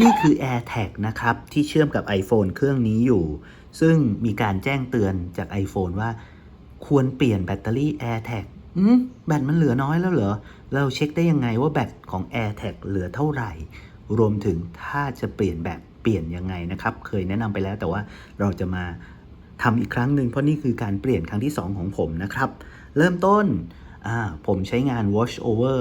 นี่คือ AirTag นะครับ ที่เชื่อมกับ iPhone เครื่องนี้อยู่ ซึ่งมีการแจ้งเตือนจาก iPhone ว่า ควรเปลี่ยนแบตเตอรี่ AirTag อืมแบตมันเหลือน้อยแล้วเหรอ เราเช็คได้ยังไงว่าแบตของ AirTag เหลือเท่าไหร่ รวมถึงถ้าจะเปลี่ยนแบตเปลี่ยนยังไงนะครับ เคยแนะนำไปแล้วแต่ว่าเราจะมาทำอีกครั้งหนึ่งเพราะนี่คือการเปลี่ยนครั้งที่ 2 ของผมนะครับ เริ่มต้นผมใช้งาน Watch Over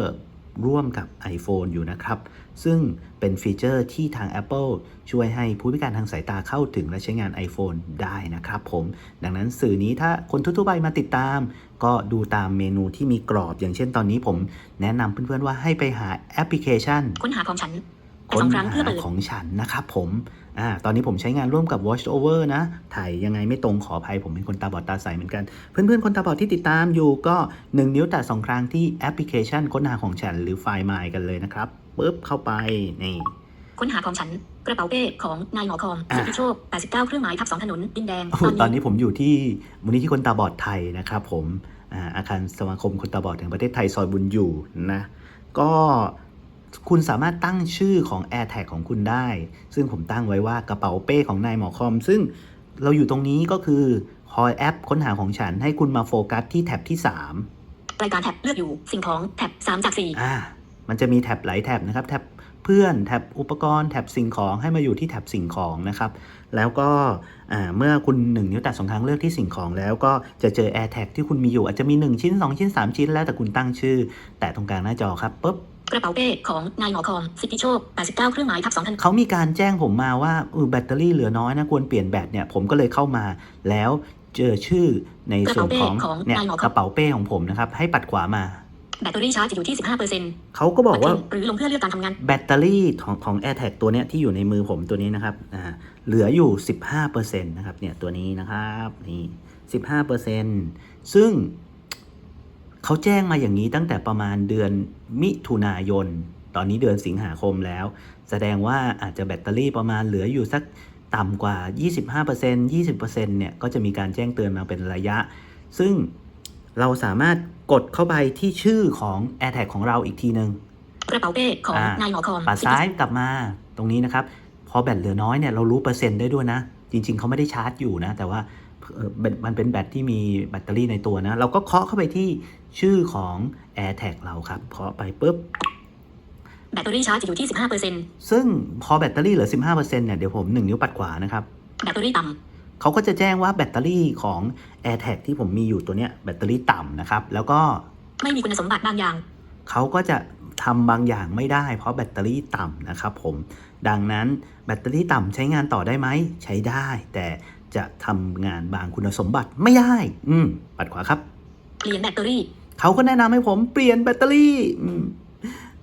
ร่วมกับ iPhone อยู่นะครับ ซึ่งเป็นฟีเจอร์ที่ทาง Apple ช่วยให้ผู้พิการทางสายตาเข้าถึงและใช้งาน iPhone ได้นะครับผม ดังนั้นสื่อนี้ถ้าคนทั่วๆไปมาติดตาม ก็ดูตามเมนูที่มีกรอบ อย่างเช่นตอนนี้ผมแนะนำเพื่อนๆว่าให้ไปหาแอปพลิเคชัน ค้นหาของฉัน ค้สนองครั้งหาเพื่อเปิดของฉันนะครับผมอ่าตอนนี้ผมใช้งานร่วมกับ Watch Over นะ ถ่ายยังไงไม่ตรงขออภัยผมเป็นคนตาบอดตาใสเหมือนกัน เพื่อนๆ คนตาบอดที่ติดตามอยู่ก็ 1 นิ้วแต่2ครั้งที่แอปพลิเคชันค้นหาของฉันหรือไฟล์ My กันเลยนะครับปุ๊บเข้าไปนี่ค้นหาของฉันกระเป๋าเป้ของนายหมอคอมอะสิทธิโชค 89 เครื่องหมายทับสองถนนดินแดงโอ้โหตอนนี้ผมอยู่ที่มูลนิธิคนตาบอดไทยนะครับผมอ่าอาคารสมาคมคนตาบอดแห่งประเทศไทยซอยบุญอยู่นะ ก็ คุณสามารถตั้งชื่อของ AirTag ของคุณได้ ซึ่งผมตั้งไว้ว่ากระเป๋าเป้ของนายหมอคอม ซึ่งเราอยู่ตรงนี้ก็คือพอแอปค้นหาของฉันให้คุณมาโฟกัสที่แท็บที่ 3 รายการแท็บเลือกอยู่สิ่งของแท็บ3จากอ่ามันจะมีแท็บหลายแท็บนะครับแท็บเพื่อนแท็บอุปกรณ์แท็บสิ่งของให้มาอยู่ที่แท็บสิ่งของนะครับ แล้วก็อ่าเมื่อคุณ 1 นิ้วแตะสองครั้งเลือกที่สิ่งของแล้วก็จะเจอ AirTag ที่คุณมีอยู่อาจจะมี 1 ชิ้น 2 ชิ้น 3 ชิ้นแล้วแต่คุณตั้งชื่อ แต่ตรงกลางหน้าจอครับปุ๊บ4 กระเป๋าเป้ของนายหมอคอมสิทธิโชค89เครื่องหมายทับสองถนนเขามีการแจ้งผมมาว่าเออแบตเตอรี่เหลือน้อยนะควรเปลี่ยนแบตเนี่ยผมก็เลยเข้ามาแล้วเจอชื่อในส่วนของกระเป๋าเป้ของเนี่ยนายหมอครับกระเป๋าเป้ของผมนะครับ ให้ปัดขวามาแบตเตอรี่ชาร์จจะอยู่ที่ 15%เขาก็บอกว่าหรือลงเพื่อเลือกการทำงาน แบตเตอรี่ของของ AirTag ตัวเนี้ยที่อยู่ในมือผมตัวนี้นะครับอ่าเหลืออยู่ 15%นะครับเนี่ยตัวนี้นะครับนี่ 15%ซึ่ง เขาแจ้งมาอย่างนี้ตั้งแต่ประมาณเดือนมิถุนายน ตอนนี้เดือนสิงหาคมแล้ว แสดงว่าอาจจะแบตเตอรี่ประมาณเหลืออยู่สักต่ำกว่า 25% 20%เนี่ยก็จะมีการแจ้งเตือนมาเป็นระยะ ซึ่งเราสามารถกดเข้าไปที่ชื่อของ AirTag ของเราอีกทีหนึ่งกระเป๋าเป้ของอ่านายหมอคอมปัดซ้ายกลับมาตรงนี้นะครับ พอแบตเหลือน้อยเนี่ยเรารู้เปอร์เซ็นต์ได้ด้วยนะ จริง ๆเขาไม่ได้ชาร์จอยู่นะ แต่ว่าเอ่อแบตมันเป็นแบตที่มีแบตเตอรี่ในตัวนะ เราก็เคาะเข้าไปที่ ชื่อของ AirTag เราครับเคาะไปปุ๊บแบตเตอรี่ชาร์จจะอยู่ที่ 15%ซึ่งพอแบตเตอรี่เหลือ 15%เนี่ยเดี๋ยวผม 1 นิ้วปัดขวานะครับแบตเตอรี่ต่เขาก็จะแจ้งว่าแบตเตอรี่ของ AirTag ที่ผมมีอยู่ตัวเนี้ยแบตเตอรี่ต่ำนะครับแล้วก็ำไม่มีคุณสมบัติบางอย่างเขาก็จะทำบางอย่างไม่ได้ เพราะแบตเตอรี่ต่ำนะครับผม ดังนั้นแบตเตอรี่ต่ำใช้งานต่อได้ไหม ใช้ได้ แต่จะทำงานบางคุณสมบัติไม่ได้ อืม ปัดขวาครับ เปลี่ยนแบตเตอรี่ เขาก็แนะนำให้ผมเปลี่ยนแบตเตอรี่อืม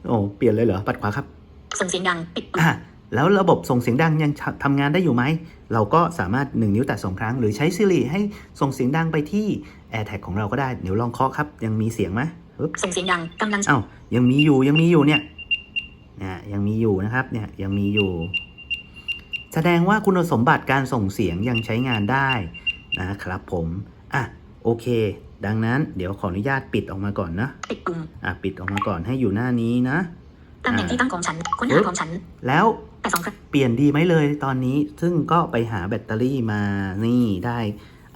โอ้เปลี่ยนเลยเหรอปัดขวาครับ ส่งเสียงดังปิดปุ่มอะแล้วระบบส่งเสียงดังยังทำงานได้อยู่ไหม เราก็สามารถ 1 นิ้วแตะสองครั้ง หรือใช้ Siri ให้ส่งเสียงดังไปที่ AirTag ของเราก็ได้ เดี๋ยวลองเคาะครับ ยังมีเสียงไหมปึ๊บส่งเสียงดังกำลังเอ้ายังมีอยู่ยังมีอยู่เนี่ยเนี่ยยังมีอยู่นะครับเนี่ยยังมีอยู่ แสดงว่าคุณสมบัติการส่งเสียงยังใช้งานได้นะครับผม อะโอเค ดังนั้นเดี๋ยวขออนุญาตปิดออกมาก่อนนะปิดปุ่มอะปิดออกมาก่อนให้อยู่หน้านี้นะตำแหน่งที่ตั้งของฉันค้นหาของฉัน แล้วแต่สองครั้งเปลี่ยนดีไหมเลยตอนนี้ซึ่งก็ไปหาแบตเตอรี่มานี่ได้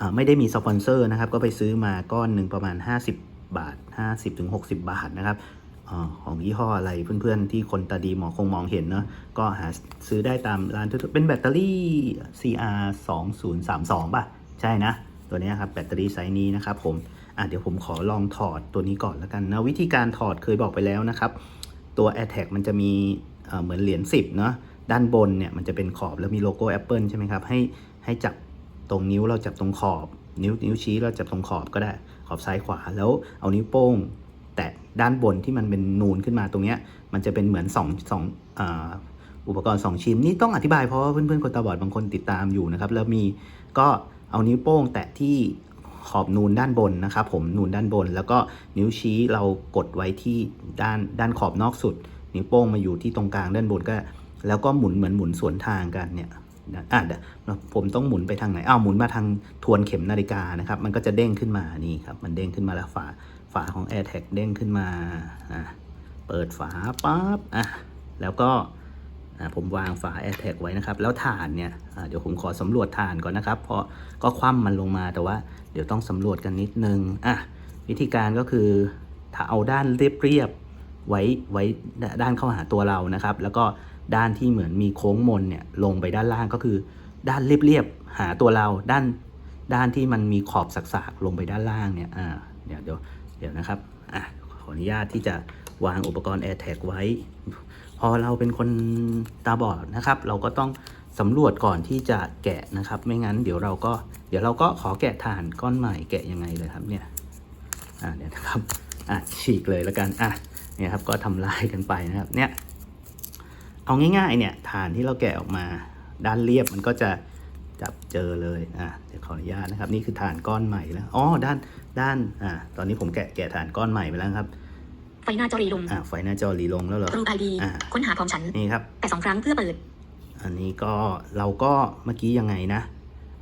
อ่าไม่ได้มีสปอนเซอร์นะครับ ก็ไปซื้อมาก้อนหนึ่งประมาณ 50 บาท 50-60 บาทนะครับอาของยี่ห้ออะไรเพื่อนๆ ที่คนตาดีหมอคงมองเห็นเนาะก็หาซื้อได้ตามร้านทั่วๆเป็นแบตเตอรี่ CR 2032ป่ะ ใช่นะ ตัวนี้ครับแบตเตอรี่ไซส์นี้นะครับผมอะเดี๋ยวผมขอลองถอดตัวนี้ก่อนแล้วกันนะวิธีการถอดเคยบอกไปแล้วนะครับ ตัว AirTag มันจะมีเหมือนเหรียญ10เนาะด้านบนเนี่ยมันจะเป็นขอบแล้วมีโลโก้ Apple ใช่ไหมครับให้ให้จับตรงนิ้วเราจับตรงขอบ นิ้วนิ้วชี้เราจับตรงขอบก็ได้ขอบซ้ายขวาแล้วเอานิ้วโป้ง แตะด้านบนที่มันเป็นนูนขึ้นมาตรงเนี้ยมันจะเป็นเหมือน2องสองอุปกรณ์ 2 ชิ้นนี่ต้องอธิบายเพราะว่าเพื่อนๆคนตาบอดบางคนติดตามอยู่นะครับแล้วมีก็ เอานิ้วโป้งแตะที่ขอบนูนด้านบนนะครับผมนูนด้านบน แล้วก็นิ้วชี้เรากดไว้ที่ด้านด้านขอบนอกสุด นิ้วโป้งมาอยู่ที่ตรงกลางด้านบนก็ แล้วก็หมุนเหมือนหมุนสวนทางกันเนี่ยอะเดี๋ยวผมต้องหมุนไปทางไหนอ้าวหมุนมาทางทวนเข็มนาฬิกานะครับ มันก็จะเด้งขึ้นมานี่ครับ มันเด้งขึ้นมาแล้วฝาฝาของ AirTag เด้งขึ้นมาอะเปิดฝาปั๊บอะแล้วก็ ผมวางฝา AirTag ไว้นะครับ แล้วฐานเนี่ยเดี๋ยวผมขอสำรวจฐานก่อนนะครับ เพราะก็คว่ำมันลงมาแต่ว่าเดี๋ยวต้องสำรวจกันนิดนึงอะวิธีการก็คือถ้าเอาด้านเรียบๆไว้ไว้ด้านเข้าหาตัวเรานะครับ แล้วก็ด้านที่เหมือนมีโค้งมนเนี่ยลงไปด้านล่างก็คือ ด้านเรียบๆหาตัวเราด้านด้านที่มันมีขอบสักๆลงไปด้านล่างเนี่ยอ่าเดี๋ยวเดี๋ยวเดี๋ยวนะครับอะขออนุญาตที่จะวางอุปกรณ์ AirTag ไว้ อเราเป็นคนตาบอดนะครับ เราก็ต้องสำรวจก่อนที่จะแกะนะครับ ไม่งั้นเดี๋ยวเราก็เดี๋ยวเราก็ขอแกะฐานก้อนใหม่แกะยังไงเลยครับเนี่ยอ่าเนี่ยนะครับอะฉีกเลยแล้วกันอะเนี่ยครับก็ทำลายกันไปนะครับเนี่ยเอาง่ายๆเนี่ยฐานที่เราแกะออกมาด้านเรียบมันก็จะจับเจอเลยอะเดี๋ยวขออนุญาตนะครับ นี่คือฐานก้อนใหม่แล้วอ๋อด้านด้านอ่าตอนนี้ผมแกะแกะฐานก้อนใหม่ไปแล้วครับ ไฟหน้าจอรีลงอ่าไฟหน้าจอหลีลงแล้วเหรอรูปไอดีอ่าค้นหาของฉันนี่ครับ แต่สองครั้งเพื่อเปิด อันนี้ก็เราก็เมื่อกี้ยังไงนะ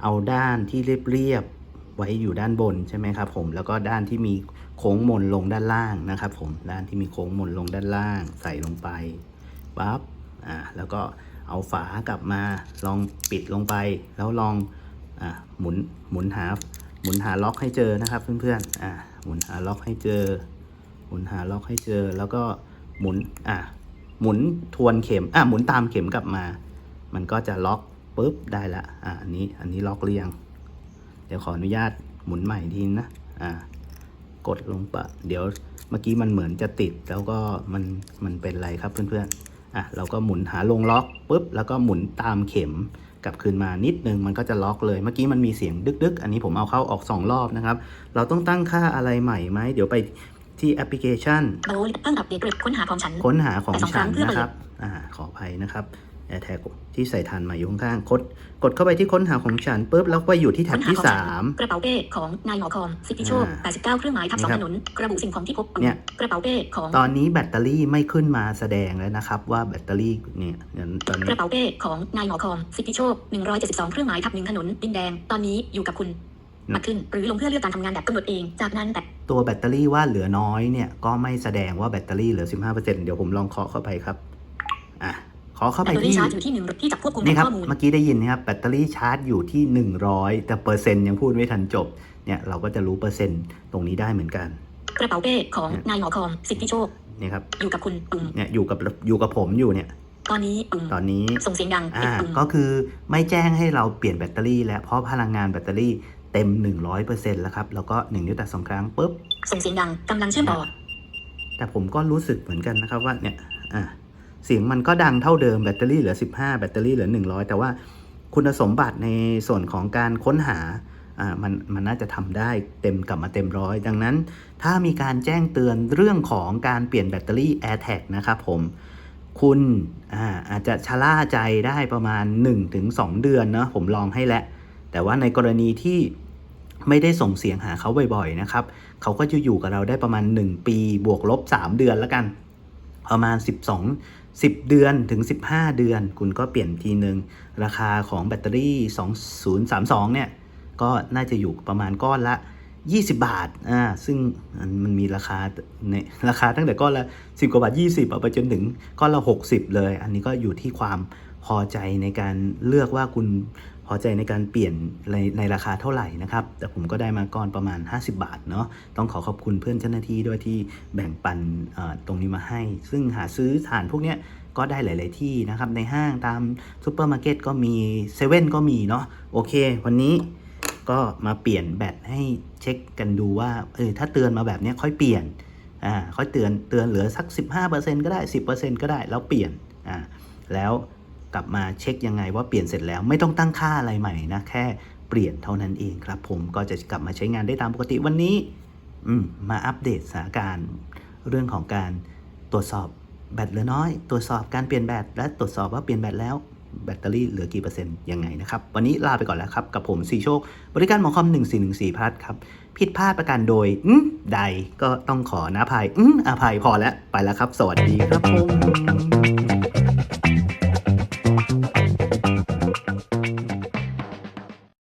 เอาด้านที่เรียบๆไว้อยู่ด้านบนใช่ไหมครับ ผมแล้วก็ด้านที่มีโค้งมนลงด้านล่างนะครับ ผมด้านที่มีโค้งมนลงด้านล่าง ใส่ลงไปปั๊บอ่าแล้วก็เอาฝากลับมาลองปิดลงไป แล้วลองอ่าหมุนหมุนหาหมุนหาล็อกให้เจอนะครับเพื่อนๆอ่าหมุนหาล็อกให้เจอห มุนหาล็อกให้เจอแล้วก็หมุนอะหมุนทวนเข็มอะหมุนตามเข็มกลับมา มันก็จะล็อกปุ๊บได้ละอะอันนี้อันนี้ล็อกเรียง เดี๋ยวขออนุญาตหมุนใหม่ทีนะอะกดลงปะเดี๋ยวเมื่อกี้มันเหมือนจะติดแล้วก็มันมันเป็นไรครับเพื่อนๆอะเราก็หมุนหาลงล็อกปุ๊บแล้วก็หมุนตามเข็มกลับคืนมานิดนึงมันก็จะล็อกเลย เมื่อกี้มันมีเสียงดึกๆ อันนี้ผมเอาเข้าออกสองรอบนะครับ เราต้องตั้งค่าอะไรใหม่ไหม เดี๋ยวไป ที่แอปพลิเคชันโบยตั้งอัปเดตเปิดค้นหาของฉัน ค้นหาของแต่สองคฉัรั้นงเพื่อนะครับอ่าขออภัยนะครับ AirTag ที่ใส่ฐานใหม่อยู่ข้างๆกดกดเข้าไปที่ค้นหาของฉันปุ๊บแล้วไปอยู่ที่แท็ค้บนหาที่ของฉัน3กระเป๋าเป้ของนายหมอคอมสิทธิโชคอ่า89 เครื่องหมายทับสองนี่ครัถบนนระบุสิ่งของที่พบเนี่ยกระเป๋าเป้ของตอนนี้แบตเตอรี่ไม่ขึ้นมาแสดงแล้วนะครับ ว่าแบตเตอรี่เนี่ยเดี๋ยวตอนกนี้ระเป๋าเป้ของนายหมอคอมสิทธิโชค172 เครื่องหมายทับหนึ่งถนนดินแดง ตอนนี้อยู่กับคุณ มาขึ้น หรือลงเพื่อเลือกการทำงานแบบกำหนดเอง จากนั้นแต่ตัวแบตเตอรี่ว่าเหลือน้อยเนี่ยก็ไม่แสดงว่าแบตเตอรี่เหลือ 15%เดี๋ยวผมลองเคาะเข้าไปครับ อะเคาะเข้าแบไปตเตอรี่ที่ ชาร์จอยู่ที่หนึ่งที่จะควบคุมนี่ครับ ข้อมูล เมื่อกี้ได้ยินนะครับแบตเตอรี่ชาร์จอยู่ที่ 100 แต่เปอร์เซ็นต์ยังพูดไม่ทันจบ เนี่ยเราก็จะรู้เปอร์เซ็นต์ตรงนี้ได้เหมือนกัน กระเป๋าเป้ของนายหมอคอมสิทธิโชคเนี่ยครับ อยู่กับคุณปุ่มเนี่ยอยู่กับอยู่กับผมอยู่เนี่ย ตอนนี้ปุ่มตอนนี้ ส่งเสียงดังปิดอ่า ปุ่มก็คือไม่แจ้งให้เราเปลี่ยนแบตเตอรี่แล้วเพราะพลังงานแบตเตอรี่ เต็ม 100%แล้วครับ แล้วก็ 1 นิ้วแตะสองครั้งปุ๊บ ส่งเสียงดังกำลังเชื่อมต่อ แต่ผมก็รู้สึกเหมือนกันนะครับว่าเนี่ยอ่าเสียงมันก็ดังเท่าเดิมแบตเตอรี่เหลือ 15 แบตเตอรี่เหลือ 100 แต่ว่าคุณสมบัติในส่วนของการค้นหาอ่ามันมันน่าจะทำได้เต็มกลับมาเต็มร้อยดังนั้น ถ้ามีการแจ้งเตือนเรื่องของการเปลี่ยนแบตเตอรี่ AirTag นะครับผมคุณอ่าอาจจะชะล่าใจได้ประมาณ 1-2 เดือนเนาะผมลองให้แล้วแต่ว่าในกรณีที่ ไม่ได้ส่งเสียงหาเขาบ่อยๆนะครับ เขาก็จะอยู่กับเราได้ประมาณ 1 ปีบวกลบ 3 เดือนแล้วกัน ประมาณ 12 10 เดือนถึง 15 เดือน คุณก็เปลี่ยนทีหนึ่งราคาของแบตเตอรี่ 2032 เนี่ย ก็น่าจะอยู่ประมาณก้อนละ 20 บาท อ่า ซึ่งมันมีราคาในราคาตั้งแต่ก้อนละ 10 กว่าบาท 20เอาไปจนถึงก้อนละ 60 เลย อันนี้ก็อยู่ที่ความพอใจในการเลือกว่าคุณ อใจในการเปลี่ยนในในราคาเท่าไหร่นะครับ แต่ผมก็ได้มาก้อนประมาณ 50 บาทเนาะต้องขอขอบคุณเพื่อนเจ้าหน้าที่ด้วยที่แบ่งปันตรงนี้มาให้ ซึ่งหาซื้อฐานพวกเนี้ยก็ได้หลาย ๆ ที่นะครับ ในห้างตามซูเปอร์มาร์เก็ตก็มีเซเว่นก็มีเนาะโอเค วันนี้ก็มาเปลี่ยนแบตให้เช็คกันดูว่าเออถ้าเตือนมาแบบนี้ค่อยเปลี่ยนอ่าค่อยเตือนเตือนเหลือสัก 15%ก็ได้ 10%ก็ได้แล้วเปลี่ยนอ่าแล้ว กลับมาเช็คยังไงว่าเปลี่ยนเสร็จแล้วไม่ต้องตั้งค่าอะไรใหม่นะแค่เปลี่ยนเท่านั้นเองครับ ผมก็จะกลับมาใช้งานได้ตามปกติวันนี้มมาอัปเดตสถานการณ์เรื่องของการตรวจสอบแบตเหลือน้อย ตรวจสอบการเปลี่ยนแบตและตรวจสอบว่าเปลี่ยนแบตแล้วแบตเตอรี่เหลือกี่เปอร์เซ็นต์ยังไงนะครับ วันนี้ลาไปก่อนแล้วครับ กับผมสีโชค บริการหมอคอม 1414พัดครับ ผิดพลาดประการโดยอืมใดก็ต้องขออภัยอืมอภัยพอแล้ว ไปแล้วครับ สวัสดีครับผม